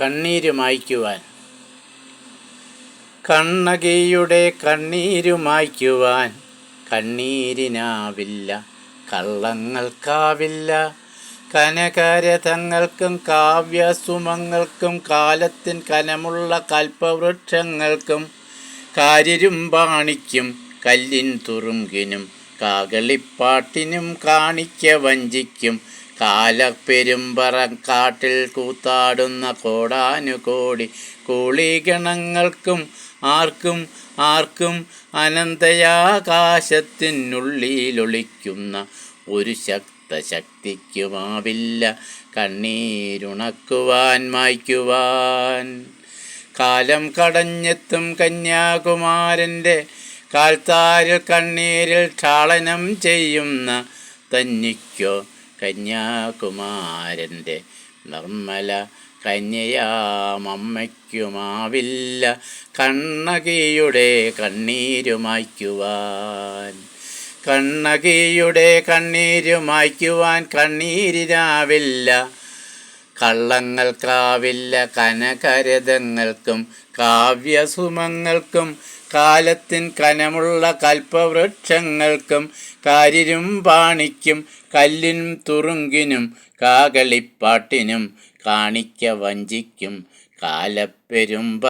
കണ്ണീര് മായ്ക്കുവാൻ. കണ്ണകിയുടെ കണ്ണീരു മായ്ക്കുവാൻ. കണ്ണീരിനാവില്ല കള്ളങ്ങൾക്കാവില്ല കനകരഥങ്ങൾക്കും കാവ്യസുമങ്ങൾക്കും കാലത്തിൻ കനമുള്ള കൽപ്പവൃക്ഷങ്ങൾക്കും കാരിരുമ്പാണിക്കും കല്ലിൻ തുറുങ്കിനും കാകളിപ്പാട്ടിനും കാണിക്ക വഞ്ചിക്കും കാലപ്പെരുമ്പറം കാട്ടിൽ കൂത്താടുന്ന കോടാനുകോടി കൂളിഗണങ്ങൾക്കും ആർക്കും ആർക്കും അനന്തയാകാശത്തിനുള്ളിലൊളിക്കുന്ന ഒരു ശക്ത ശക്തിക്കുമാവില്ല കണ്ണീരുണക്കുവാൻ മായ്ക്കുവാൻ. കാലം കടഞ്ഞെത്തും കന്യാകുമാരന്റെ കാൽത്താരിൽ കണ്ണീരിൽ ക്ഷാളനം ചെയ്യുന്ന തന്നിക്കോ കന്യാകുമാരന്റെ നിർമ്മല കന്യയാമമ്മയ്ക്കുമാവില്ല കണ്ണകിയുടെ കണ്ണീരുമായ്ക്കുവാൻ. കണ്ണകിയുടെ കണ്ണീരുമായ്ക്കുവാൻ കണ്ണീരിനാവില്ല കള്ളങ്ങൾക്കാവില്ല കനകരതങ്ങൾക്കും കാവ്യസുമങ്ങൾക്കും കാലത്തിൻ കനമുള്ള കൽപ്പവൃക്ഷങ്ങൾക്കും കാരിരും പാണിക്കും കല്ലിനും തുറുങ്കിനും കാകളിപ്പാട്ടിനും കാണിക്ക വഞ്ചിക്കും കാലപ്പെരുമ്പ